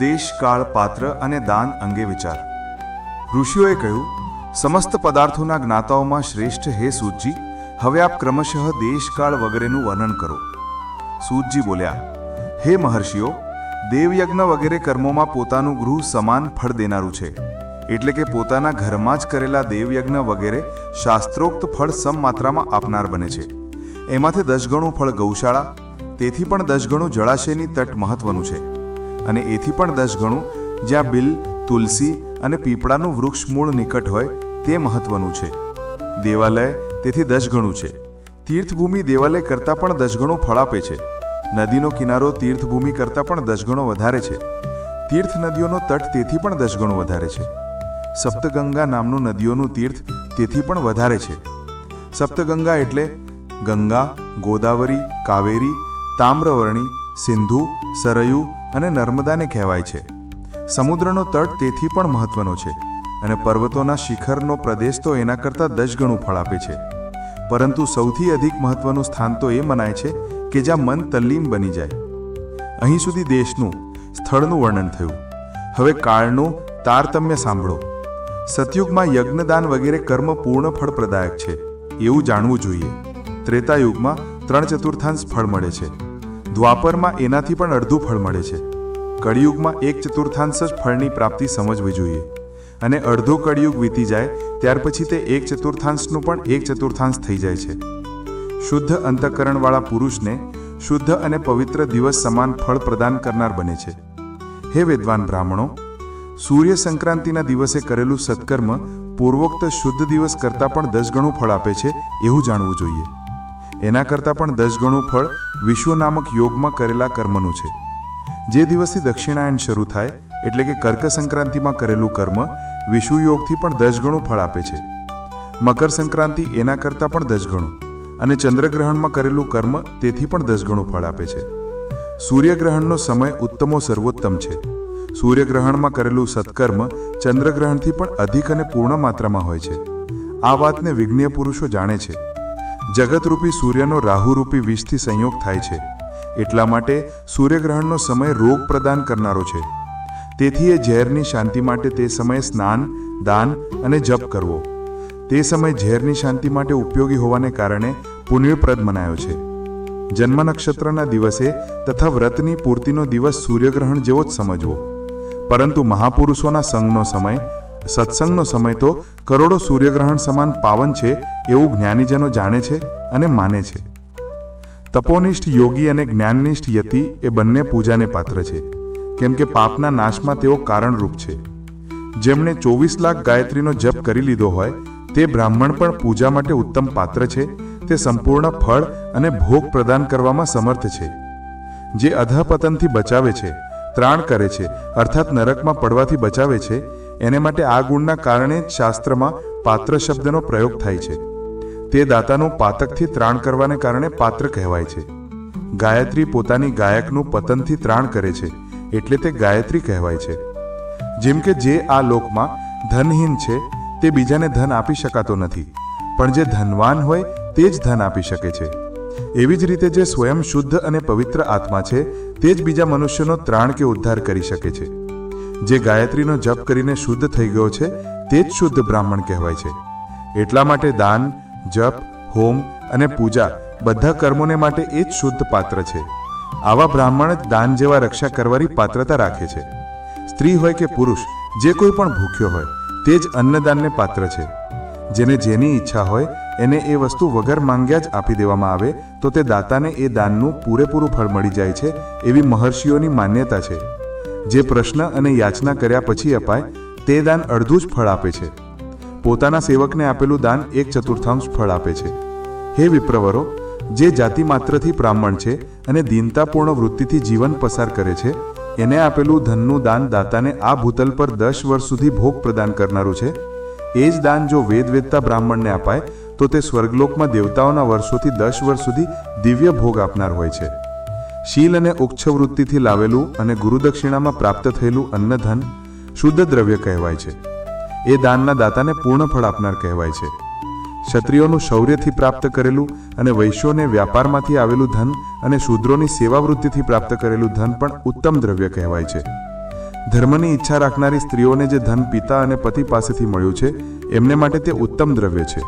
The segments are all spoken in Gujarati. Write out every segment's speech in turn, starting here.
દેશ કાળ પાત્ર અને દાન અંગે વિચાર. ઋષિઓએ કહ્યું, સમસ્ત પદાર્થોના જ્ઞાતાઓમાં શ્રેષ્ઠ હે સૂતજી, હવે આપ ક્રમશઃ દેશકાળ વગેરેનું વર્ણન કરો. સૂતજી બોલ્યા, હે મહર્ષિઓ, દેવયજ્ઞ વગેરે કર્મોમાં પોતાનું ગૃહ સમાન ફળ દેનારું છે. એટલે કે પોતાના ઘરમાં જ કરેલા દેવયજ્ઞ વગેરે શાસ્ત્રોક્ત ફળ સમ માત્રામાં આપનાર બને છે. એમાંથી દસ ગણું ફળ ગૌશાળા, તેથી પણ દસ ગણું જળાશયની તટ મહત્વનું છે. અને એથી પણ દસ ગણું, જ્યાં બિલ, તુલસી અને પીપળાનું વૃક્ષ મૂળ નિકટ હોય, તે મહત્વનું છે. દેવાલય તેથી દસ ગણું છે. તીર્થભૂમિ દેવાલય કરતાં પણ દસ ગણું ફળ આપે છે. નદીનો કિનારો તીર્થભૂમિ કરતાં પણ દસ ગણો વધારે છે. તીર્થ નદીઓનો તટ તેથી પણ દસ ગણો વધારે છે. સપ્તગંગા નામનું નદીઓનું તીર્થ તેથી પણ વધારે છે. સપ્તગંગા એટલે ગંગા, ગોદાવરી, કાવેરી, તામ્રવર્ણી, સિંધુ, સરયુ અને નર્મદાને કહેવાય છે. સમુદ્રનો તટ તેથી પણ મહત્વનો છે અને પર્વતોના શિખરનો પ્રદેશ તો એના કરતાં દસ ગણું ફળ આપે છે. પરંતુ સૌથી અધિક મહત્વનું સ્થાન તો એ મનાય છે કે જ્યાં મન તલ્લીન બની જાય. અહીં સુધી દેશનું, સ્થળનું વર્ણન થયું. હવે કાળનું, તારતમ્ય સાંભળો. સતયુગમાં યજ્ઞદાન વગેરે કર્મ પૂર્ણ ફળ પ્રદાયક છે, એવું જાણવું જોઈએ. ત્રેતાયુગમાં ત્રણ ચતુર્થાંશ ફળ મળે છે. દ્વાપરમાં એનાથી પણ અડધું ફળ મળે છે. કળિયુગમાં એક ચતુર્થાંશ જ ફળની પ્રાપ્તિ સમજવી જોઈએ. અને અડધો કળિયુગ વીતી જાય, ત્યાર પછી તે એક ચતુર્થાંશનું પણ એક ચતુર્થાંશ થઈ જાય છે. શુદ્ધ અંતઃકરણવાળા પુરુષને શુદ્ધ અને પવિત્ર દિવસ સમાન ફળ પ્રદાન કરનાર બને છે. હે વિદ્વાન બ્રાહ્મણો સૂર્ય સંક્રાંતિના દિવસે કરેલું સત્કર્મ પૂર્વોક્ત શુદ્ધ દિવસ કરતાં પણ દસ ગણું ફળ આપે છે એવું જાણવું જોઈએ. એના કરતાં પણ દસ ગણું ફળ વિશ્વ નામક યોગમાં કરેલા કર્મનું છે. જે દિવસથી દક્ષિણાયન શરૂ થાય, એટલે કે કર્ક સંક્રાંતિમાં કરેલું કર્મ વિશ્વ યોગથી પણ દસ ગણું ફળ આપે છે. મકર સંક્રાંતિ એના કરતાં પણ દસ ગણું, અને ચંદ્રગ્રહણમાં કરેલું કર્મ તેથી પણ દસ ગણું ફળ આપે છે. સૂર્યગ્રહણનો સમય ઉત્તમો સર્વોત્તમ છે. સૂર્યગ્રહણમાં કરેલું સત્કર્મ ચંદ્રગ્રહણથી પણ અધિક અને પૂર્ણ માત્રામાં હોય છે. આ વાતને વિજ્ઞ પુરુષો જાણે છે. જગતરૂપી સૂર્યનો રાહુરૂપી વિષથી સંયોગ થાય છે. એટલા માટે સૂર્યગ્રહણનો સમય રોગ પ્રદાન કરનારો છે. તેથી એ ઝેરની શાંતિ માટે તે સમયે સ્નાન, દાન અને જપ કરવો. તે સમય ઝેરની શાંતિ માટે ઉપયોગી હોવાને કારણે પુણ્યપ્રદ મનાયો છે. જન્મ નક્ષત્રના દિવસે તથા વ્રતની પૂર્તિનો દિવસ સૂર્યગ્રહણ જેવો જ સમજવો. પરંતુ મહાપુરુષોના સંઘનો સમય સત્સંગનો સમય તો કરોડો સૂર્યગ્રહણ સમાન પાવન છે એવું જ્ઞાનીજનો જાણે છે અને માને છે. તપોનિષ્ઠ યોગી અને જ્ઞાનનિષ્ઠ યતિ એ બંને પૂજાને પાત્ર છે. કેમ કે પાપના નાશમાં તેઓ કારણરૂપ છે. જેમણે ચોવીસ લાખ ગાયત્રીનો જપ કરી લીધો હોય, તે બ્રાહ્મણ પણ પૂજા માટે ઉત્તમ પાત્ર છે, તે સંપૂર્ણ ફળ અને ભોગ પ્રદાન કરવામાં સમર્થ છે. જે અધપતનથી બચાવે છે, ત્રાણ કરે છે, અર્થાત નરકમાં પડવાથી બચાવે છે એને માટે આ ગુણના કારણે જ શાસ્ત્રમાં પાત્ર શબ્દનો પ્રયોગ થાય છે. તે દાતાનું પાતકથી ત્રાણ કરવાને કારણે પાત્ર કહેવાય છે. ગાયત્રી પોતાની ગાયકનું પતનથી ત્રાણ કરે છે, એટલે તે ગાયત્રી કહેવાય છે. જેમ કે જે આ લોકમાં ધનહીન છે, તે બીજાને ધન આપી શકાતો નથી, પણ જે ધનવાન હોય, તે જ ધન આપી શકે છે. એવી જ રીતે જે સ્વયં શુદ્ધ અને પવિત્ર આત્મા છે, તે જ બીજા મનુષ્યનો ત્રાણ કે ઉદ્ધાર કરી શકે છે. જે ગાયત્રીનો જપ કરીને શુદ્ધ થઈ ગયો છે, તે જ શુદ્ધ બ્રાહ્મણ કહેવાય છે. એટલા માટે દાન, જપ, હોમ અને પૂજા બધા કર્મોને માટે એ જ શુદ્ધ પાત્ર છે. આવા બ્રાહ્મણ જ દાન જેવા રક્ષા કરવાની પાત્રતા રાખે છે. સ્ત્રી હોય કે પુરુષ, જે કોઈ પણ ભૂખ્યો હોય, તે જ અન્નદાનને પાત્ર છે. જેને જેની ઈચ્છા હોય, એને એ વસ્તુ વગર માંગ્યા જ આપી દેવામાં આવે, તો તે દાતાને એ દાનનું પૂરેપૂરું ફળ મળી જાય છે, એવી મહર્ષિઓની માન્યતા છે. જે પ્રશ્ન અને યાચના કર્યા પછી અપાય, તે દાન અડધું જ ફળ આપે છે. પોતાના સેવકને આપેલું દાન એક ચતુર્થાંશ ફળ આપે છે. હે વિપ્રવરો, જે જાતિ માત્રથી બ્રાહ્મણ છે અને દીનતાપૂર્ણ વૃત્તિથી જીવન પસાર કરે છે, એને આપેલું ધનનું દાન દાતાને આ ભૂતલ પર દસ વર્ષ સુધી ભોગ પ્રદાન કરનારું છે? એ જ દાન જો વેદવેદતા બ્રાહ્મણને અપાય, તો તે સ્વર્ગલોકમાં દેવતાઓના વર્ષોથી દસ વર્ષ સુધી દિવ્ય ભોગ આપનાર હોય છે. શીલ અને ઉચ્છ વૃત્તિથી લાવેલું અને ગુરુદક્ષિણામાં પ્રાપ્ત થયેલું અન્નધન શુદ્ધ દ્રવ્ય કહેવાય છે. એ દાનના દાતાને પૂર્ણ ફળ આપનાર કહેવાય છે. ક્ષત્રિયોનું શૌર્યથી પ્રાપ્ત કરેલું અને વૈશ્યોને વ્યાપારમાંથી આવેલું ધન અને શૂદ્રોની સેવાવૃત્તિથી પ્રાપ્ત કરેલું ધન પણ ઉત્તમ દ્રવ્ય કહેવાય છે. ધર્મની ઈચ્છા રાખનારી સ્ત્રીઓને જે ધન પિતા અને પતિ પાસેથી મળ્યું છે, એમને માટે તે ઉત્તમ દ્રવ્ય છે.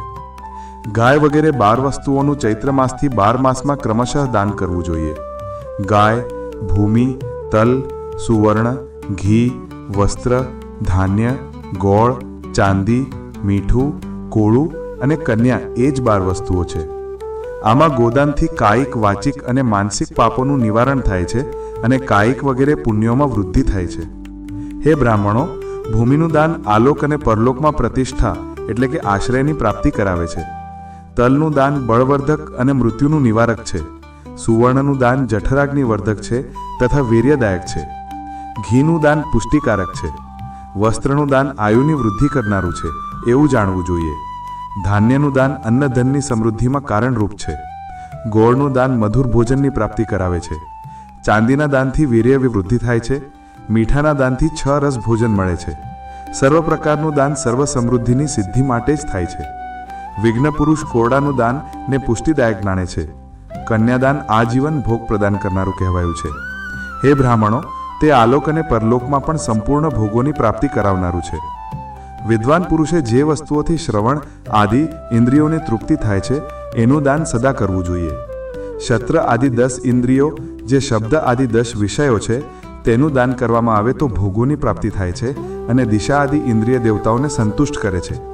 ગાય વગેરે બાર વસ્તુઓનું ચૈત્ર માસથી બાર માસમાં ક્રમશઃ દાન કરવું જોઈએ. ગાય, ભૂમિ, તલ, સુવર્ણ, ઘી, વસ્ત્ર, ધાન્ય, ગોળ, ચાંદી, મીઠું, કોળું અને કન્યા એ જ બાર વસ્તુઓ છે. આમાં ગોદાનથી કાયિક, વાચિક અને માનસિક પાપોનું નિવારણ થાય છે અને કાયિક વગેરે પુણ્યોમાં વૃદ્ધિ થાય છે. હે બ્રાહ્મણો, ભૂમિનું દાન આલોક અને પરલોકમાં પ્રતિષ્ઠા એટલે કે આશ્રયની પ્રાપ્તિ કરાવે છે. તલનું દાન બળવર્ધક અને મૃત્યુનું નિવારક છે. સુવર્ણનું દાન જઠરાગ્નિવર્ધક છે તથા વીર્યદાયક છે. ઘીનું દાન પુષ્ટિકારક છે. વસ્ત્રનું દાન આયુની વૃદ્ધિ કરનારું છે, એવું જાણવું જોઈએ. ધાન્યનું દાન અન્નધનની સમૃદ્ધિમાં કારણરૂપ છે. ગોળનું દાન મધુર ભોજનની પ્રાપ્તિ કરાવે છે. ચાંદીના દાનથી વીર્ય વૃદ્ધિ થાય છે. મીઠાના દાનથી છ રસ ભોજન મળે છે. સર્વ પ્રકારનું દાન સર્વ સમૃદ્ધિની સિદ્ધિ માટે જ થાય છે. વિઘ્ન પુરુષ કોરડાનું દાન ને પુષ્ટિદાયક નાણે છે. કન્યાદાન આજીવન ભોગ પ્રદાન કરનારું કહેવાયું છે. હે બ્રાહ્મણો, તે આલોક અને પરલોકમાં પણ સંપૂર્ણ ભોગોની પ્રાપ્તિ કરાવનારું છે. વિદ્વાન પુરુષે જે વસ્તુઓથી શ્રવણ, આદિ, ઇન્દ્રિયોને તૃપ્તિ થાય છે, એનું દાન સદા કરવું જોઈએ. શસ્ત્ર આદિ દસ ઇન્દ્રિયો, જે શબ્દ આદિ દસ વિષયો છે, તેનું દાન કરવામાં આવે તો ભોગોની પ્રાપ્તિ થાય છે અને દિશા આદિ ઇન્દ્રિય દેવતાઓને સંતુષ્ટ કરે છે.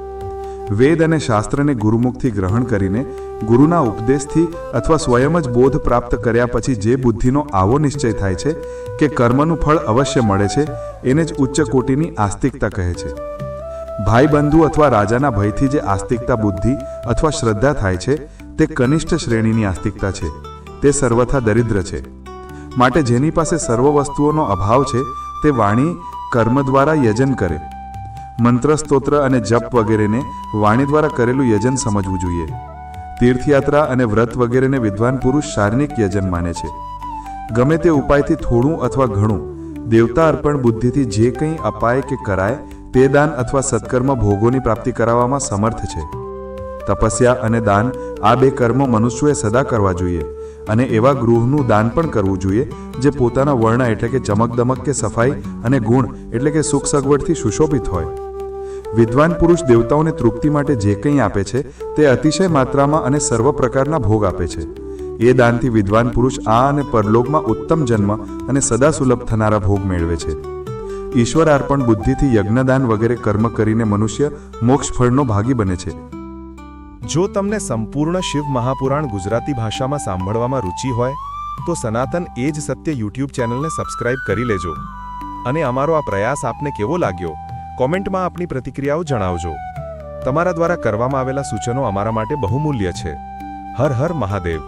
વેદ અને શાસ્ત્રને ગુરુમુખથી ગ્રહણ કરીને ગુરુના ઉપદેશથી અથવા સ્વયં જ બોધ પ્રાપ્ત કર્યા પછી જે બુદ્ધિનો આવો નિશ્ચય થાય છે કે કર્મનું ફળ અવશ્ય મળે છે, એને જ ઉચ્ચ કોટીની આસ્તિકતા કહે છે. ભાઈ બંધુ અથવા રાજાના ભયથી જે આસ્તિકતા બુદ્ધિ અથવા શ્રદ્ધા થાય છે, તે કનિષ્ઠ શ્રેણીની આસ્તિકતા છે. તે સર્વથા દરિદ્ર છે. માટે જેની પાસે સર્વ વસ્તુઓનો અભાવ છે, તે વાણી, કર્મ દ્વારા યજન કરે. મંત્ર સ્તોત્ર અને જપ વગેરેને વાણી દ્વારા કરેલું યજન સમજવું જોઈએ. તીર્થયાત્રા અને વ્રત વગેરેને વિદ્વાન પુરુષ શારીરિક યજન માને છે. ગમે તે ઉપાયથી થોડું અથવા ઘણું, દેવતા અર્પણ બુદ્ધિથી જે કંઈ અપાય કે કરાય, તે દાન અથવા સત્કર્મ ભોગોની પ્રાપ્તિ કરાવવામાં સમર્થ છે. તપસ્યા અને દાન આ બે કર્મો મનુષ્યોએ સદા કરવા જોઈએ. અને એવા ગૃહનું દાન પણ કરવું જોઈએ, જે પોતાના વર્ણ એટલે કે ચમકદમક કે સફાઈ અને ગુણ એટલે કે સુખ સગવડથી સુશોભિત હોય. વિદ્વાન પુરુષ દેવતાઓને તૃપ્તિ માટે જે કંઈ આપે છે, તે અતિશય માત્રામાં અને સર્વ પ્રકારના ભોગ આપે છે. એ દાનથી વિદ્વાન પુરુષ આ અને પરલોકમાં ઉત્તમ જન્મ અને સદા સુલભ થનારા ભોગ મેળવે છે. ઈશ્વર અર્પણ બુદ્ધિથી યજ્ઞદાન વગેરે કર્મ કરીને મનુષ્ય મોક્ષ ફળનો ભાગી બને છે. જો તમને સંપૂર્ણ શિવ મહાપુરાણ ગુજરાતી ભાષામાં સાંભળવામાં રુચિ હોય, તો સનાતન એ જ સત્ય યુટ્યુબ ચેનલને સબસ્ક્રાઇબ કરી લેજો. અને અમારો આ પ્રયાસ આપને કેવો લાગ્યો, કોમેન્ટમાં આપની પ્રતિક્રિયાઓ જણાવજો. તમારા દ્વારા કરવામાં આવેલા સૂચનો અમારા માટે બહુમૂલ્ય છે. હર હર મહાદેવ.